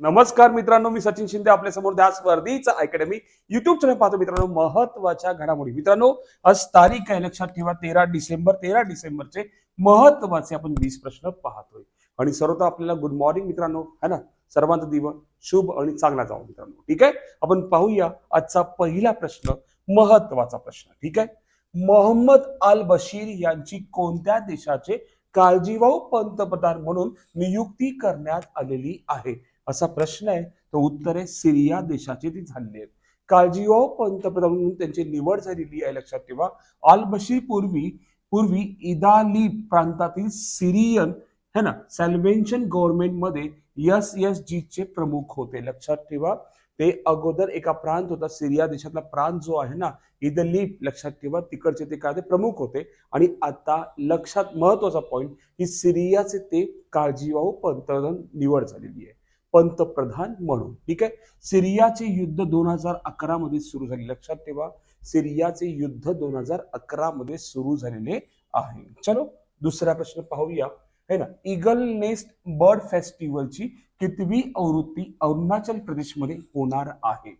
नमस्कार मित्रांनो मी सचिन शिंदे आपल्यासमोर द्या स्पर्धीचा अकॅडमी युट्यूब चॅनल पाहतो मित्रांनो महत्त्वाच्या घडामोडी. मित्रांनो आज तारीख आहे लक्षात ठेवा तेरा डिसेंबर तेरा डिसेंबरचे महत्त्वाचे आपण वीस प्रश्न पाहतोय. आणि सर्वता आपल्याला गुड मॉर्निंग मित्रांनो है ना? सर्वांचा दिवस शुभ आणि चांगला जाऊ मित्रांनो. ठीक आहे? आपण पाहूया आजचा पहिला प्रश्न महत्त्वाचा प्रश्न. ठीक आहे? मोहम्मद अल बशीर यांची कोणत्या देशाचे काळजीवाहू पंतप्रधान म्हणून नियुक्ती करण्यात आलेली आहे? असा प्रश्न आहे. तो उत्तर आहे सिरिया देशाची ती झालेली आहे काळजीवाहू पंतप्रधान म्हणून त्यांची निवड झालेली आहे लक्षात ठेवा. अल बशीर पूर्वी पूर्वी इदाली प्रांतातील सिरियन है ना सॅल्वेशन गव्हर्नमेंटमध्ये यस यस जी चे प्रमुख होते. लक्षात ठेवा. ते अगोदर एका प्रांत होता. सिरिया देशातला प्रांत जो आहे ना इदलीप लक्षात ठेवा. तिकडचे ते काय ते प्रमुख होते. आणि आता लक्षात महत्त्वाचा पॉईंट की सिरियाचे ते काळजीवाहू पंतप्रधान निवड झालेली आहे. पंतप्रधान म्हणून. ठीक आहे? सिरियाचे युद्ध दोन हजार अकरा मध्ये सुरू झाले. लक्षात ठेवा सिरियाचे युद्ध दोन हजार अकरा मध्ये सुरू झालेले आहे. चलो दुसरा प्रश्न पाहूया. है ना? इगल नेस्ट बर्ड फेस्टिवलची कितवी आवृत्ती अरुणाचल प्रदेशमध्ये होणार आहे?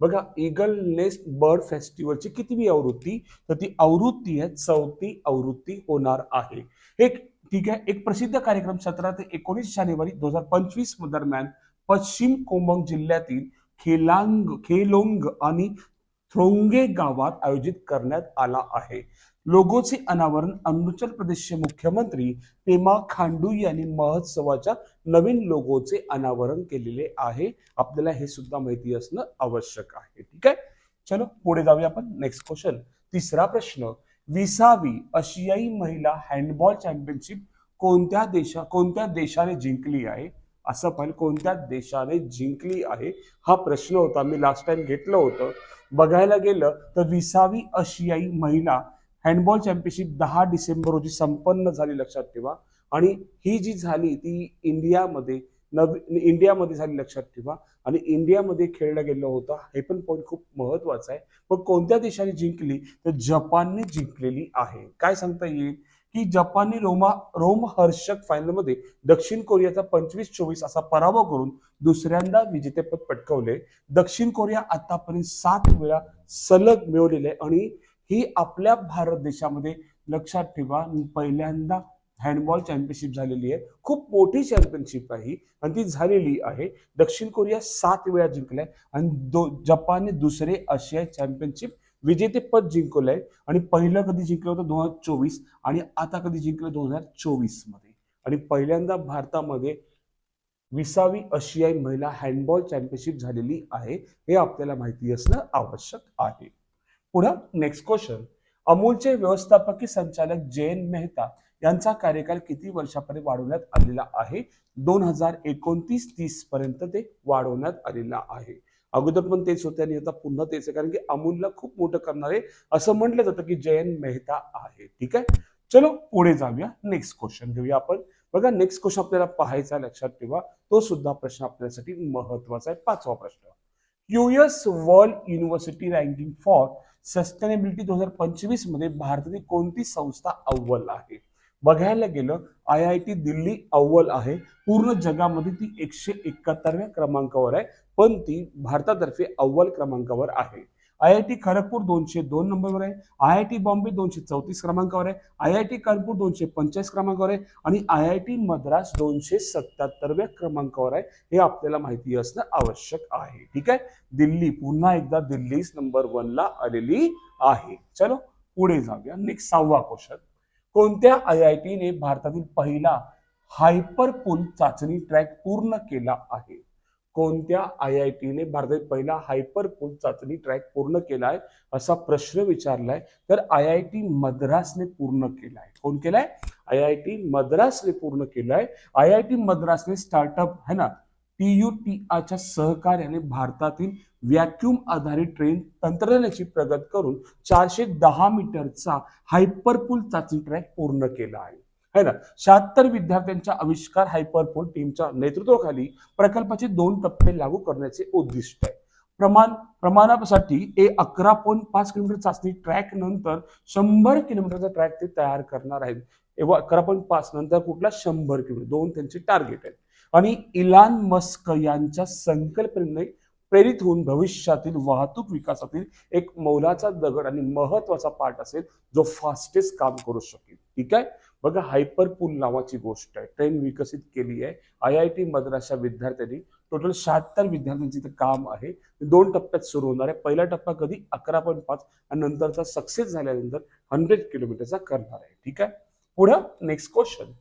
बघा इगल नेस्ट बर्ड फेस्टिवलची कितवी आवृत्ती? तर ती आवृत्ती आहे चौथी आवृत्ती होणार आहे. एक ठीक आहे? एक प्रसिद्ध कार्यक्रम सतरा ते एकोणीस जानेवारी दोन हजार पंचवीस दरम्यान पश्चिम कोमंग जिल्ह्यातील खेलांग खेलोंग आणि थ्रोंगे गावात आयोजित करण्यात आला आहे. लोगोचे अनावरण अरुणाचल प्रदेशचे मुख्यमंत्री पेमा खांडू यांनी महोत्सवाच्या नवीन लोगोचे अनावरण केलेले आहे. आपल्याला हे सुद्धा माहिती असणं आवश्यक आहे. ठीक आहे? चलो पुढे जाऊया आपण. नेक्स्ट क्वेश्चन तिसरा प्रश्न. विसावी आशियाई महिला हँडबॉल चॅम्पियनशिप कोणत्या देशा कोणत्या देशाने जिंकली आहे? असं पण कोणत्या देशाने जिंकली आहे? हा प्रश्न होता. मी लास्ट टाइम घेतलं होतं. बघायला गेलं तर विसावी आशियाई महिला हँडबॉल चॅम्पियनशिप दहा डिसेंबर रोजी संपन्न झाली लक्षात ठेवा. आणि ही जी झाली ती इंडियामध्ये नव इंडियामध्ये झाली लक्षात ठेवा. आणि इंडियामध्ये खेळला गेलं होतं. हे पण पॉईंट खूप महत्त्वाचा आहे. पण कोणत्या देशाने जिंकली? तर जपानने जिंकलेली आहे. काय सांगता येईल? की जपानने रोमा रोम हर्षक फायनलमध्ये दक्षिण कोरियाचा पंचवीस चोवीस असा पराभव करून दुसऱ्यांदा विजेतेपद पटकवले. दक्षिण कोरिया आतापर्यंत सात वेळा सलग मिळवलेले आणि ही आपल्या भारत देशामध्ये लक्षात ठेवा. पहिल्यांदा हँडबॉल चॅम्पियनशिप झालेली आहे. खूप मोठी चॅम्पियनशिप आहे आणि ती झालेली आहे. दक्षिण कोरिया सात वेळा जिंकलाय. आणि दो जपानने दुसरे आशियाई चॅम्पियनशिप विजेतेपद जिंकलंय. आणि पहिलं कधी जिंकलं होतं? दोन हजार चोवीस. आणि आता कधी जिंकलं? दोन हजार चोवीसमध्ये. आणि पहिल्यांदा भारतामध्ये विसावी आशियाई महिला हँडबॉल चॅम्पियनशिप झालेली आहे. हे आपल्याला माहिती असणं आवश्यक आहे. पुढं नेक्स्ट क्वेश्चन अमूलचे व्यवस्थापकीय संचालक जयंत मेहता यांचा कार्यकाल किती वर्षापर्यंत वाढवण्यात आलेला आहे? दोन हजार एकोणतीस तीस पर्यंत ते वाढवण्यात आलेला आहे. अगोदर पण तेच होते आणि आता पुन्हा तेच आहे कारण की अमूलला खूप मोठं करणारे असं म्हटलं जातं की जयंत मेहता आहे. ठीक आहे? चलो पुढे जाऊया. नेक्स्ट क्वेश्चन घेऊया आपण. बघा नेक्स्ट क्वेश्चन आपल्याला पाहायचा लक्षात ठेवा. तो सुद्धा प्रश्न आपल्यासाठी महत्त्वाचा आहे. पाचवा प्रश्न. US world university ranking for sustainability दोन हजार पंचवीसमध्ये भारतातील कोणती संस्था अव्वल आहे? बघायला गेलं आय आय टी दिल्ली अव्वल आहे. पूर्ण जगामध्ये ती एकशे एकाहत्तरव्या क्रमांकावर आहे पण ती भारतातर्फे अव्वल क्रमांकावर आहे. आय आय टी खरगपूर दोनशे दोन नंबरवर आहे. आय आय टी बॉम्बे दोनशे चौतीस क्रमांकावर आहे. आय आय टी कानपूर दोनशे पंचेचाळीस क्रमांकावर आहे. आणि आय आय टी मद्रास दोनशे सत्याहत्तरव्या क्रमांकावर आहे. हे आपल्याला माहिती असणं आवश्यक आहे. ठीक आहे? दिल्ली पुन्हा एकदा दिल्लीच नंबर वनला आलेली आहे. चलो पुढे जाऊया. नेक्स्ट सहावा क्वेश्चन कोणत्या आय आय टीने भारतातील पहिला हायपरपूल चाचणी ट्रॅक पूर्ण केला आहे? कोणत्या आय आय टीने भारतातील पहिला हायपरपूल चाचणी ट्रॅक पूर्ण केला आहे? असा प्रश्न विचारलाय. तर आय आय टी मद्रासने पूर्ण केलाय. कोण केलाय? आय आय टी मद्रासने पूर्ण केलाय. आय आय टी मद्रासने स्टार्टअप है ना? टी यू टी सहकार्याने भारतातील व्हॅक्युम आधारित ट्रेन तंत्रज्ञानाची प्रगत करून चारशे दहा मीटरचा हायपरपूल चाचणी ट्रॅक पूर्ण केला आहे. है ना? शहात्तर विद्यार्थ्यांच्या आविष्कार हायपरपूल टीमच्या नेतृत्वाखाली प्रकल्पाचे दोन टप्पे लागू करण्याचे उद्दिष्ट आहे. प्रमाण प्रमाणासाठी ए अकरा पॉईंट पाच किलोमीटर चाचणी ट्रॅक नंतर शंभर किलोमीटरचा ट्रॅक ते तयार करणार आहेत. एव्हा अकरा पॉईंट पाच नंतर कुठला? शंभर किलोमीटर. दोन त्यांचे टार्गेट आहेत. आणि इलान मस्क यांच्या संकल्पनेने प्रेरित होऊन भविष्यातील वाहतूक विकासातील एक मौलाचा दगड आणि महत्त्वाचा पार्ट असेल जो फास्टेस्ट काम करू शकेल. ठीक आहे? बघा हायपरपूल नावाची गोष्ट आहे. ट्रेन विकसित केली आहे. आय आय टी मद्रासच्या विद्यार्थ्यांनी टोटल शहात्तर विद्यार्थ्यांचं ते काम आहे. दोन टप्प्यात सुरू होणार आहे. पहिला टप्पा कधी? अकरा पॉईंट पाच आणि नंतरचा सक्सेस झाल्यानंतर हंड्रेड किलोमीटरचा करणार आहे. ठीक आहे? पुढं नेक्स्ट क्वेश्चन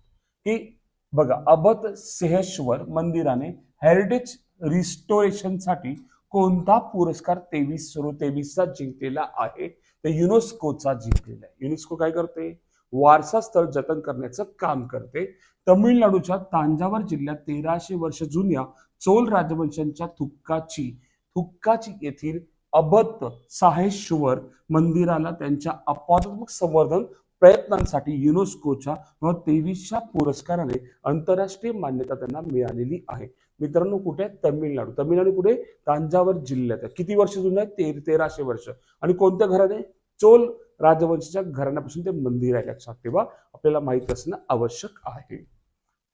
की बघा अबत सेहेश्वर मंदिराने हेरिटेज रिस्टोरेशनसाठी कोणता पुरस्कार तेवीस सुरू तेवीसचा जिंकलेला आहे? तर युनेस्कोचा जिंकलेला आहे. युनेस्को काय करते? वारसा स्थळ जतन करण्याचं काम करते. तमिळनाडूच्या तांजावर जिल्ह्यात तेराशे वर्ष जुन्या चोल राजवंशांच्या थुक्काची थुक्काची येथील अबत साहेश्वर मंदिराला त्यांच्या अपवादात्मक संवर्धन प्रयत्नांसाठी युनेस्कोच्या तेवीसच्या पुरस्काराने आंतरराष्ट्रीय मान्यता त्यांना मिळालेली आहे. मित्रांनो कुठे आहे? तमिळनाडू. तमिळनाडू कुठे? तांजावर जिल्ह्यात आहे. किती वर्ष जुने आहे? ते तेराशे वर्ष. आणि कोणत्या घराने? चोल राजवंशाच्या घराण्यापासून ते मंदिर आहे लक्षात ठेवा. आपल्याला माहीत असणं आवश्यक आहे.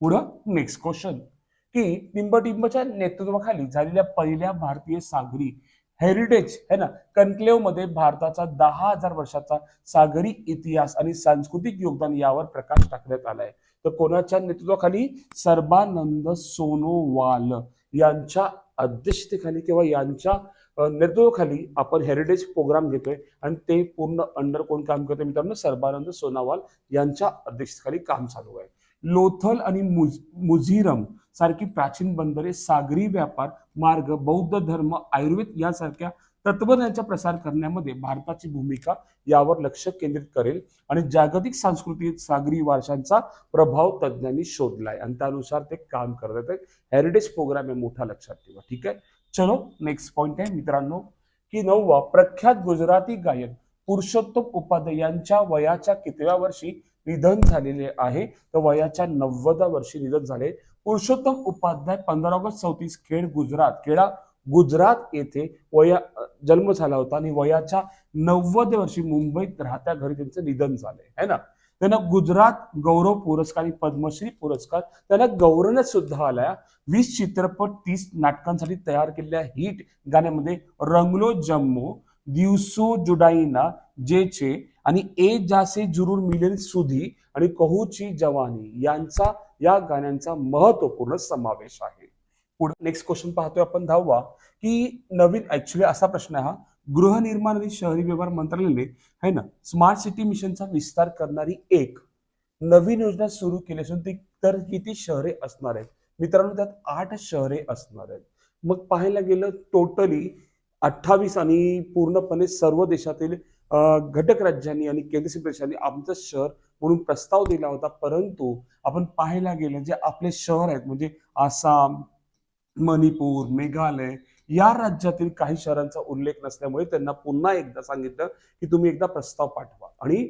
पुढं नेक्स्ट क्वेश्चन की टिंबटिंबच्या नेतृत्वाखाली झालेल्या पहिल्या भारतीय सागरी हेरिटेज है ना? कन्क्लेव्हमध्ये भारताचा दहा हजार वर्षाचा सागरी इतिहास आणि सांस्कृतिक योगदान यावर प्रकाश टाकण्यात आलाय. तर कोणाच्या नेतृत्वाखाली? सर्बानंद सोनोवाल यांच्या अध्यक्षतेखाली किंवा यांच्या नेतृत्वाखाली आपण हेरिटेज प्रोग्राम घेतोय आणि ते पूर्ण अंडर कोण काम करते मित्रांनो? सर्बानंद सोनोवाल यांच्या अध्यक्षतेखाली काम चालू आहे. लोथल आणि मुझ मुझिरम सारखी प्राचीन बंदरे सागरी व्यापार मार्ग बौद्ध धर्म आयुर्वेद यासारख्या तत्वज्ञानाचा प्रसार करण्यामध्ये भारताची भूमिका यावर लक्ष केंद्रित करेल आणि जागतिक सांस्कृतिक सागरी वारशांचा प्रभाव तज्ज्ञांनी शोधलाय. आणि त्यानुसार ते काम करत आहेत. हेरिटेज प्रोग्राम हे मोठा लक्षात ठेवा. ठीक आहे? चलो नेक्स्ट पॉइंट आहे. मित्रांनो की नववा प्रख्यात गुजराती गायक पुरुषोत्तम उपाध्याय यांच्या वयाच्या कितव्या वर्षी निधन झालेले आहे? तर वयाच्या नव्वदा वर्षी निधन झाले. पुरुषोत्तम उपाध्याय पंधरा ऑगस्ट चौतीस खेड गुजरात. खेडा गुजरात येथे वया जन्म झाला होता आणि वयाच्या नव्वद वर्षी मुंबईत राहत्या घरी त्यांचं निधन झालंय. है ना? त्यांना गुजरात गौरव पुरस्कार आणि पद्मश्री पुरस्कार त्यांना गौरवण्यात सुद्धा आला वीस चित्रपट तीस नाटकांसाठी तयार केलेल्या हिट गाण्यामध्ये रंगलो जम्मू दिवसो जुडाईना जेचे आणि ए जासे जुरूर मिलेल सुधी आणि कहूची जवानी यांचा या गाण्यांचा महत्त्वपूर्ण समावेश आहे. पुढे नेक्स्ट क्वेश्चन पाहतोय आपण दहावा की नवीन ऍक्च्युली असा प्रश्न हा गृहनिर्माण आणि शहरी व्यवहार मंत्रालयाने है ना स्मार्ट सिटी मिशनचा विस्तार करणारी एक नवीन योजना सुरू केली असून ती तर किती शहरे असणार आहेत? मित्रांनो त्यात आठ शहरे असणार आहेत. मग पाहायला गेलं टोटली अठ्ठावीस आणि पूर्णपणे सर्व देशातील घटक राज्यांनी आणि केंद्रशासित प्रदेशांनी आमचं शहर म्हणून प्रस्ताव दिला होता. परंतु आपण पाहायला गेलं जे आपले शहर आहेत म्हणजे आसाम मणिपूर मेघालय या राज्यातील काही शहरांचा उल्लेख नसल्यामुळे त्यांना पुन्हा एकदा सांगितलं की तुम्ही एकदा प्रस्ताव पाठवा. आणि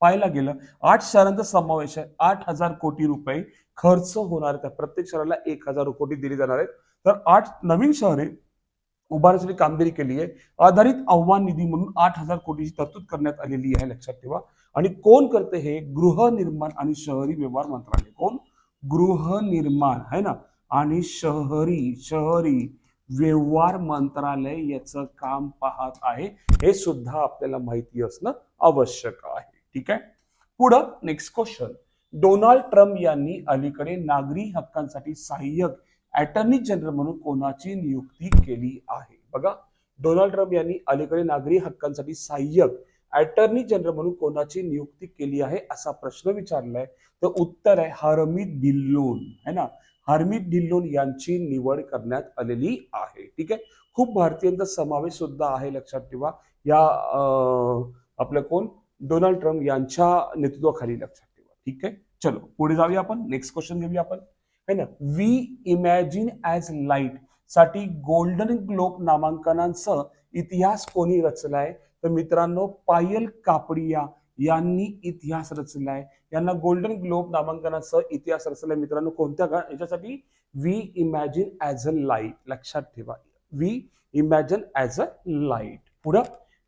पाहायला गेलं आठ शहरांचा समावेश आहे. आठ हजार कोटी रुपये खर्च होणार त्या प्रत्येक शहराला एक हजार कोटी दिली जाणार आहेत. तर आठ नवीन शहरे उभारण्यासाठी कामगिरी केली आहे. आधारित आव्हान निधी म्हणून आठ हजार कोटीची तरतूद करण्यात आलेली आहे लक्षात ठेवा. आणि कोण करते हे? गृहनिर्माण आणि शहरी व्यवहार मंत्रालय. कोण? गृहनिर्माण है ना? आणि शहरी शहरी व्यवहार मंत्रालय याचं काम पाहत आहे. हे सुद्धा आपल्याला माहिती असणं आवश्यक आहे. ठीक आहे? पुढं नेक्स्ट क्वेश्चन डोनाल्ड ट्रम्प यांनी अलीकडे नागरी हक्कांसाठी सहाय्यक अटर्नी जनरल म्हणून कोणाची नियुक्ती केली आहे? बघा डोनाल्ड ट्रम्प यांनी अलीकडे नागरी हक्कांसाठी सहाय्यक अटर्नी जनरल म्हणून कोणाची नियुक्ती केली आहे असा प्रश्न विचारलाय. तर उत्तर आहे हरमीत ढिल्लोन है ना? हरमीत ढिल्लोन यांची निवड करण्यात आलेली आहे. ठीक आहे? खूप भारतीयांचा समावेश सुद्धा आहे लक्षात ठेवा. या आपलं कोण? डोनाल्ड ट्रम्प यांच्या नेतृत्वाखाली लक्षात ठेवा. ठीक आहे? चलो पुढे जाऊया आपण. नेक्स्ट क्वेश्चन घेऊया आपण. है ना? वी इमॅजिन ॲज लाइटसाठी गोल्डन ग्लोब नामांकनांसह इतिहास कोणी रचलाय? तर मित्रांनो पायल कापडिया यांनी इतिहास रचलाय. यांना गोल्डन ग्लोब नामांकनासह इतिहास रचलाय. मित्रांनो कोणत्या का याच्यासाठी? We imagine as a light लक्षात ठेवा. We imagine as a light पुढं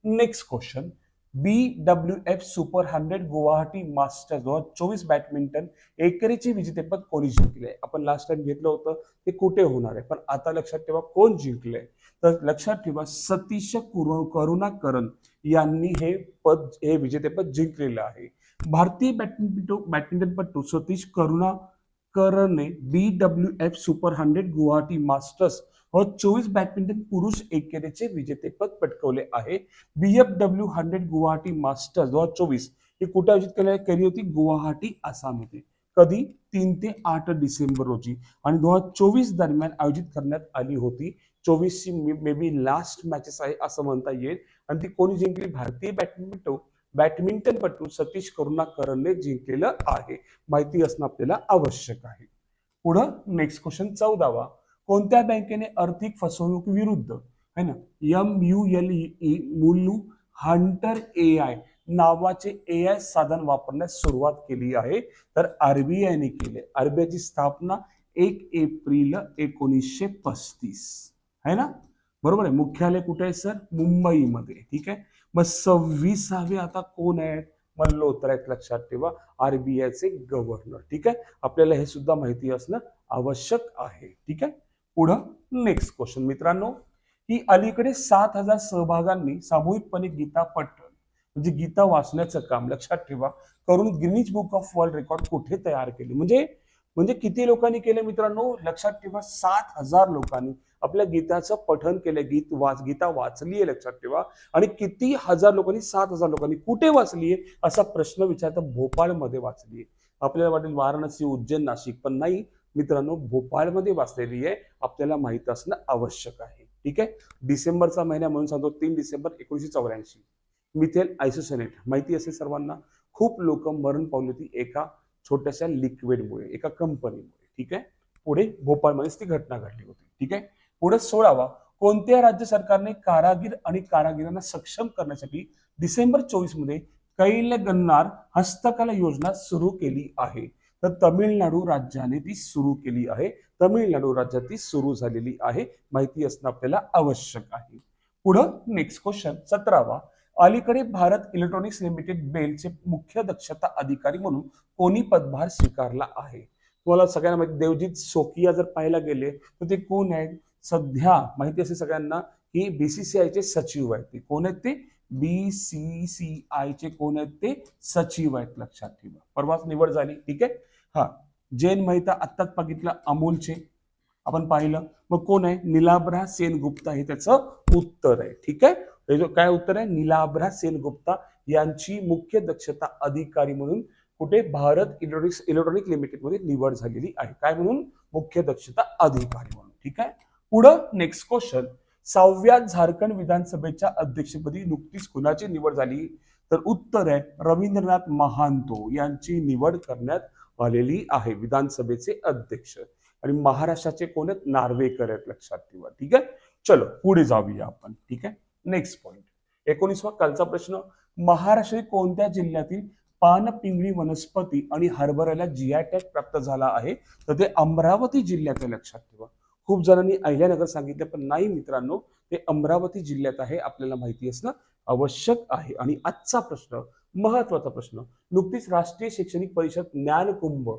next question B W F Super hundred Guwahati Masters दोन हजार चोवीस बॅडमिंटन एकेरीचे विजेतेपद कोणी जिंकले आपण लास्ट टाइम घेतलं होतं ते कुठे होणार आहे? पण आता लक्षात ठेवा कोण जिंकले तर लक्षात ठेवा सतीश कुर- यांनी हे पद हे विजेतेपद जिंकलेलं आहे. भारतीय बॅडमिंटन बॅडमिंटनपटू Satish करुणाकरने B W F Super hundred Guwahati Masters व चोवीस बॅडमिंटन पुरुष एकेरीचे विजेतेपद पटकवले आहे. बीएफडब्ल्यू हंड्रेड गुवाहाटी मास्टर्स दोन हजार चोवीस ही कुठे आयोजित केली केली होती? गुवाहाटी आसाम येथे कधी? तीन ते आठ डिसेंबर रोजी. आणि दोन हजार चोवीस दरम्यान आयोजित करण्यात आली होती. चोवीसची मे बी लास्ट मॅचेस आहे असं म्हणता येईल. आणि ती कोणी जिंकली? भारतीय बॅडमिंटन बॅडमिंटनपटू सतीश करुणाकरनने जिंकलेलं आहे. माहिती असणं आपल्याला आवश्यक आहे. पुढं नेक्स्ट क्वेश्चन चौदावा. कोणत्या बँकेने आर्थिक फसवणूक विरुद्ध है ना? M U L E mule hunter A I नावाचे ए आय साधन वापरण्यास सुरुवात केली आहे. तर आरबीआयने केले. आरबीआयची स्थापना एक एप्रिल एकोणीसशे पस्तीस है ना? बरोबर आहे. मुख्यालय कुठे आहे सर? मुंबईमध्ये. ठीक आहे? मग सव्वीसावे आता कोण आहेत? मल्होत्रा आहेत लक्षात ठेवा. आरबीआयचे गव्हर्नर ठीक आहे? आपल्याला हे सुद्धा माहिती असणं आवश्यक आहे. ठीक आहे? पुढं नेक्स्ट क्वेश्चन मित्रांनो ही अलीकडे सात हजार सहभागांनी सामूहिकपणे गीता पठण म्हणजे गीता वाचण्याचं काम लक्षात ठेवा. करून Guinness book of world record कुठे तयार केले? म्हणजे म्हणजे किती लोकांनी केले मित्रांनो? लक्षात ठेवा सात हजार लोकांनी आपल्या गीताचं पठन केलं. गीत वाच गीता वाचली आहे लक्षात ठेवा. आणि किती हजार लोकांनी सात हजार लोकांनी कुठे वाचली आहे? असा प्रश्न विचारता भोपाळमध्ये वाचली आहे. आपल्याला वाटेल वाराणसी उज्जैन नाशिक पण नाही मित्रांनो भोपाळमध्ये वाचलेली आहे. आपल्याला माहीत असणं आवश्यक आहे. ठीक आहे? डिसेंबरचा महिना म्हणून सांगतो तीन डिसेंबर एकोणीशे चौऱ्याऐंशी. Methyl isocyanate. माहिती असेल सर्वांना? खूप लोक मरण पावली होती एका छोट्याशा लिक्विडमुळे एका कंपनीमुळे. ठीक आहे? पुढे भोपाळमध्येच ती घटना घडली होती. ठीक आहे? पुढे सोळावा. कोणत्या राज्य सरकारने कारागीर आणि कारागिरांना सक्षम करण्यासाठी डिसेंबर चोवीसमध्ये कैल गन्नार हस्तकला योजना सुरू केली आहे? तर तमिळनाडू राज्याने ती सुरू केली आहे. तमिळनाडू राज्यात ती सुरू झालेली आहे. माहिती असणं आपल्याला आवश्यक आहे. पुढं नेक्स्ट क्वेश्चन सतरावा. अलीकडे भारत इलेक्ट्रॉनिक्स लिमिटेड बेलचे मुख्य दक्षता अधिकारी म्हणून कोणी पदभार स्वीकारला आहे? तुम्हाला सगळ्यांना माहिती देवजीत सोकिया जर पाहायला गेले तर ते कोण आहेत? सध्या माहिती असेल सगळ्यांना की बीसीसीआय चे सचिव आहेत ते. कोण आहेत ते? बीसीसीआय चे कोण आहेत ते? सचिव आहेत. लक्षात ठेवा. परवाच निवड झाली. ठीक आहे? हा जैन मेहता आत्ताच बघितलं अमोलचे. आपण पाहिलं. मग कोण आहे? निलाभ्रा सेन गुप्ता हे त्याचं उत्तर आहे. ठीक आहे? हे जो काय उत्तर आहे? निलाब्रा सेन गुप्ता यांची मुख्य दक्षता अधिकारी म्हणून कुठे? भारत इलेक्ट्रॉनिक्स इलेक्ट्रॉनिक लिमिटेडमध्ये निवड झालेली आहे. काय म्हणून? मुख्य दक्षता अधिकारी म्हणून. ठीक आहे? पुढं नेक्स्ट क्वेश्चन सहाव्या झारखंड विधानसभेच्या अध्यक्षपदी नुकतीच कुणाची निवड झाली? तर उत्तर आहे रवींद्रनाथ महांतो यांची निवड करण्यात आलेली आहे विधानसभेचे अध्यक्ष. आणि महाराष्ट्राचे कोण आहेत? नार्वेकर आहेत लक्षात ठेवा ठीक आहे? चलो पुढे जाऊया आपण ठीक आहे? नेक्स्ट पॉइंट एकोणीसवा कालचा प्रश्न महाराष्ट्रातील कोणत्या जिल्ह्यातील पानपिंगळी वनस्पती आणि हरभऱ्याला जीआय टॅग प्राप्त झाला आहे? तर ते अमरावती जिल्ह्यात आहे लक्षात ठेवा. खूप जणांनी अहिल्यानगर सांगितलं पण नाही मित्रांनो ते अमरावती जिल्ह्यात आहे आपल्याला माहिती असणं आवश्यक आहे. आणि आजचा प्रश्न महत्त्वाचा प्रश्न. नुकतीच राष्ट्रीय शैक्षणिक परिषद ज्ञानकुंभ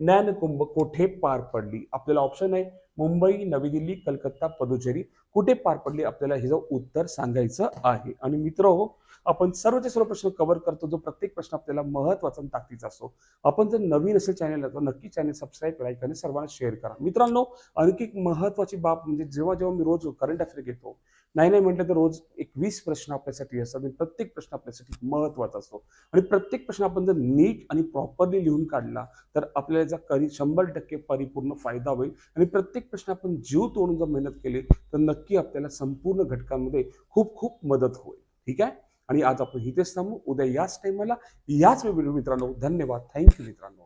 ज्ञानकुंभ कुठे पार पडली? आपल्याला ऑप्शन आहे मुंबई नवी दिल्ली कलकत्ता पदुचेरी. कुठे पार पडली? आपल्याला हे जो उत्तर सांगायचं आहे. आणि मित्र हो आपण सर्वचे सर्व प्रश्न कव्हर करतो जो प्रत्येक प्रश्न आपल्याला महत्त्वाचा आणि ताकदीचा असतो आपण जर नवीन असेल चॅनलला तर नक्की चॅनल सबस्क्राईब लाईक आणि सर्वांना शेअर करा. मित्रांनो आणखी एक महत्वाची बाब म्हणजे जेव्हा जेव्हा मी रोज करंट अफेअर घेतो नाही नाही म्हटलं तर रोज एक वीस प्रश्न आपल्यासाठी असतात आणि प्रत्येक प्रश्न आपल्यासाठी महत्त्वाचा असतो. आणि प्रत्येक प्रश्न आपण जर नीट आणि प्रॉपरली लिहून काढला तर आपल्याला याचा कधी शंभर टक्के परिपूर्ण फायदा होईल. आणि प्रत्येक प्रश्न आपण जीव तोडून जर मेहनत केली तर नक्की आपल्याला संपूर्ण घटकांमध्ये खूप खूप मदत होईल. ठीक आहे? आणि आज आपण इथेच थांबू. उद्या याच टाइमला याच वेळ मित्रांनो. धन्यवाद. थँक्यू मित्रांनो.